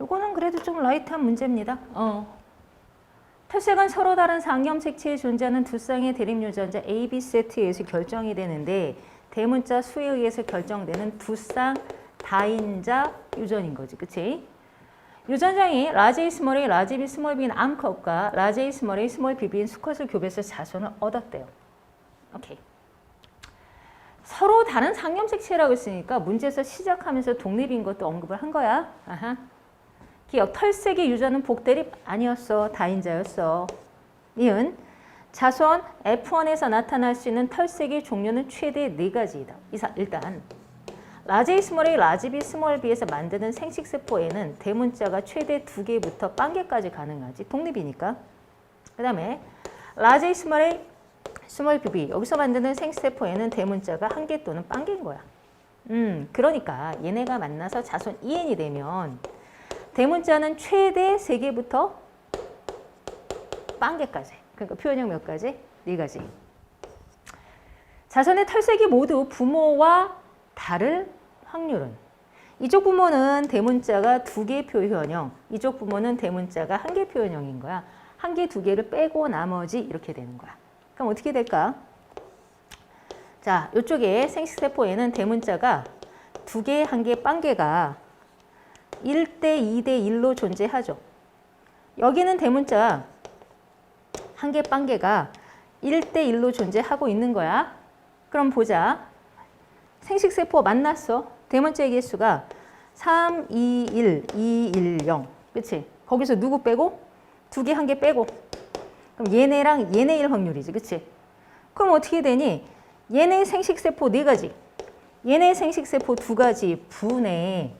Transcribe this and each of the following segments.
요거는 그래도 좀 라이트한 문제입니다. 어. 탈색은 서로 다른 상염 색채에 존재하는 두 쌍의 대립 유전자 A, B 세트에 의해서 결정이 되는데 대문자 수에 의해서 결정되는 두 쌍 다인자 유전인 거지. 그치? 유전장이 라지 A 스몰 A, 라지 B 스몰 B인 암컷과 라지 A 스몰 B인 수컷을 교배해서 자손을 얻었대요. 오케이. 서로 다른 상염 색채라고 했으니까 문제에서 시작하면서 독립인 것도 언급을 한 거야. 아하. 기억 털색의 유전은 복대립 아니었어. 다인자였어. 니은 자손 F1에서 나타날 수 있는 털색의 종류는 최대 네 가지이다. 일단 라지 A 스몰 A, 라지 B 스몰 B에서 만드는 생식세포에는 대문자가 최대 두 개부터 빵개까지 가능하지. 독립이니까. 그 다음에 A 스몰 A, 스몰 BB 여기서 만드는 생세포에는 대문자가 한 개 또는 빵개인 거야. 음, 그러니까 얘네가 만나서 자손 EN이 되면 대문자는 최대 세 개부터 빵개까지. 그러니까 표현형 몇 가지? 네 가지. 자손의 털색이 모두 부모와 다를 확률은 이쪽 부모는 대문자가 두 개 표현형, 이쪽 부모는 대문자가 한 개 표현형인 거야. 한 개, 두 개를 빼고 나머지 이렇게 되는 거야. 그럼 어떻게 될까? 자, 이쪽에 생식세포에는 대문자가 두 개, 한 개, 빵개가 1대 2대 1로 존재하죠. 여기는 대문자 한 개, 빵개가 1대 1로 존재하고 있는 거야. 그럼 보자. 생식세포 만났어. 대문자의 개수가 3, 2, 1, 2, 1, 0. 그치? 거기서 누구 빼고? 두 개, 한 개 빼고. 그럼 얘네랑 얘네일 확률이지. 그치? 그럼 어떻게 되니? 얘네 생식세포 네 가지. 얘네 생식세포 두 가지 분의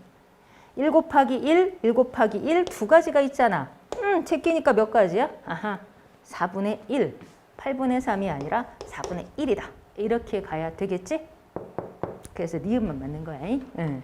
1 곱하기 1, 1 곱하기 1 두 가지가 있잖아. 음, 제끼니까 몇 가지야? 아하, 4분의 1, 8분의 3이 아니라 4분의 1이다. 이렇게 가야 되겠지? 그래서 니은만 맞는 거야. 응.